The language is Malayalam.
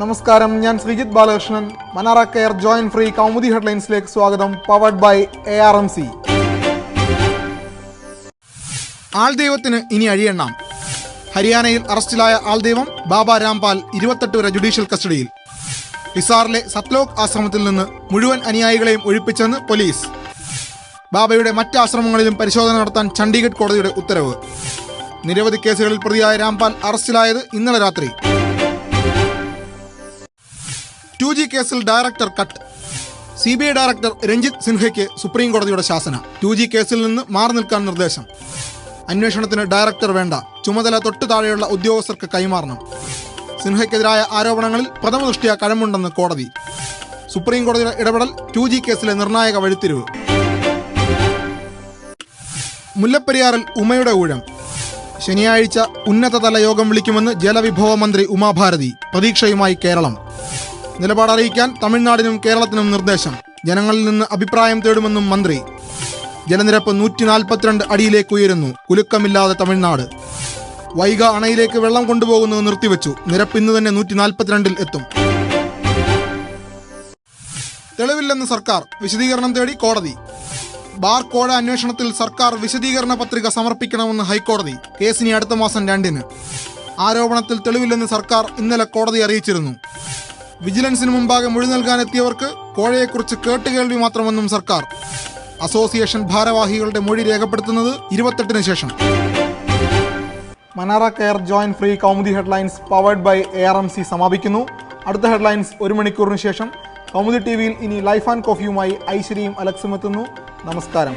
നമസ്കാരം ഞാൻ Sreejith Balakrishnan. Manara care join free Kaumudi ഹെഡ്ലൈൻസിലേക്ക് സ്വാഗതം powered by A R M C ആൾദൈവത്തിന് ഇനി അഴിയെണ്ണാം. ഹരിയാനയിൽ അറസ്റ്റിലായ ആൾദൈവം ബാബ രാംപാൽ ഇരുപത്തെട്ട് വരെ ജുഡീഷ്യൽ കസ്റ്റഡിയിൽ. ഹിസാറിലെ സത്ലോക് ആശ്രമത്തിൽ നിന്ന് മുഴുവൻ അനുയായികളെയും ഒഴിപ്പിച്ചെന്ന് പോലീസ്. ബാബയുടെ മറ്റ് ആശ്രമങ്ങളിലും പരിശോധന നടത്താൻ ചണ്ഡീഗഡ് കോടതിയുടെ ഉത്തരവ്. നിരവധി കേസുകളിൽ പ്രതിയായ രാംപാൽ അറസ്റ്റിലായത് ഇന്നലെ രാത്രി. ടു ജി കേസിൽ director cut. C B I director Ranjith സിൻഹയ്ക്ക് supreme കോടതിയുടെ ശാസന. ടു ജി കേസിൽ നിന്ന് മാറി നിൽക്കാൻ നിർദ്ദേശം. അന്വേഷണത്തിന് ഡയറക്ടർ വേണ്ട. ചുമതല തൊട്ടു താഴെയുള്ള ഉദ്യോഗസ്ഥർക്ക് കൈമാറണം. സിൻഹയ്ക്കെതിരായ ആരോപണങ്ങളിൽ പ്രഥമ ദൃഷ്ടിയ കഴമുണ്ടെന്ന് കോടതി. സുപ്രീം കോടതിയുടെ ഇടപെടൽ ടു ജി കേസിലെ നിർണായക വഴിത്തിരിവ്. മുല്ലപ്പെരിയാറിൽ ഉമയുടെ ഊഴം. ശനിയാഴ്ച ഉന്നതതല യോഗം വിളിക്കുമെന്ന് ജലവിഭവ മന്ത്രി ഉമാഭാരതി. പ്രതീക്ഷയുമായി കേരളം. നിലപാട് അറിയിക്കാൻ തമിഴ്നാടിനും കേരളത്തിനും നിർദ്ദേശം. ജനങ്ങളിൽ നിന്ന് അഭിപ്രായം തേടുമെന്നും മന്ത്രി. ജലനിരപ്പ് നൂറ്റി നാൽപ്പത്തിരണ്ട് അടിയിലേക്ക് ഉയരുന്നു. കുലുക്കമില്ലാതെ തമിഴ്നാട്. വൈഗ അണയിലേക്ക് വെള്ളം കൊണ്ടുപോകുന്നത് നിർത്തിവെച്ചു. നിരപ്പ് ഇന്ന് തന്നെ നൂറ്റി നാൽപ്പത്തിരണ്ടിൽ എത്തും. തെളിവില്ലെന്ന് സർക്കാർ. വിശദീകരണം തേടി കോടതി. ബാർ കോഴ അന്വേഷണത്തിൽ സർക്കാർ വിശദീകരണ പത്രിക സമർപ്പിക്കണമെന്ന് ഹൈക്കോടതി. കേസിനി അടുത്ത മാസം രണ്ടിന്. ആരോപണത്തിൽ തെളിവില്ലെന്ന് സർക്കാർ ഇന്നലെ കോടതി അറിയിച്ചിരുന്നു. വിജിലൻസിന് മുമ്പാകെ മൊഴി നൽകാനെത്തിയവർക്ക് കോഴയെക്കുറിച്ച് കേട്ടുകേൾവി മാത്രമെന്നും സർക്കാർ. അസോസിയേഷൻ ഭാരവാഹികളുടെ മൊഴി രേഖപ്പെടുത്തുന്നത് ഇരുപത്തെട്ടിന് ശേഷം. Manara care joint free Kaumudi headlines powered by A R M C സമാപിക്കുന്നു. അടുത്ത ഹെഡ്ലൈൻസ് ഒരു മണിക്കൂറിന് ശേഷം. കൗമുദി ടി വിയിൽ ഇനി ലൈഫ് ആൻഡ് കോഫിയുമായി ഐശ്വര്യയും അലക്സും എത്തുന്നു. നമസ്കാരം.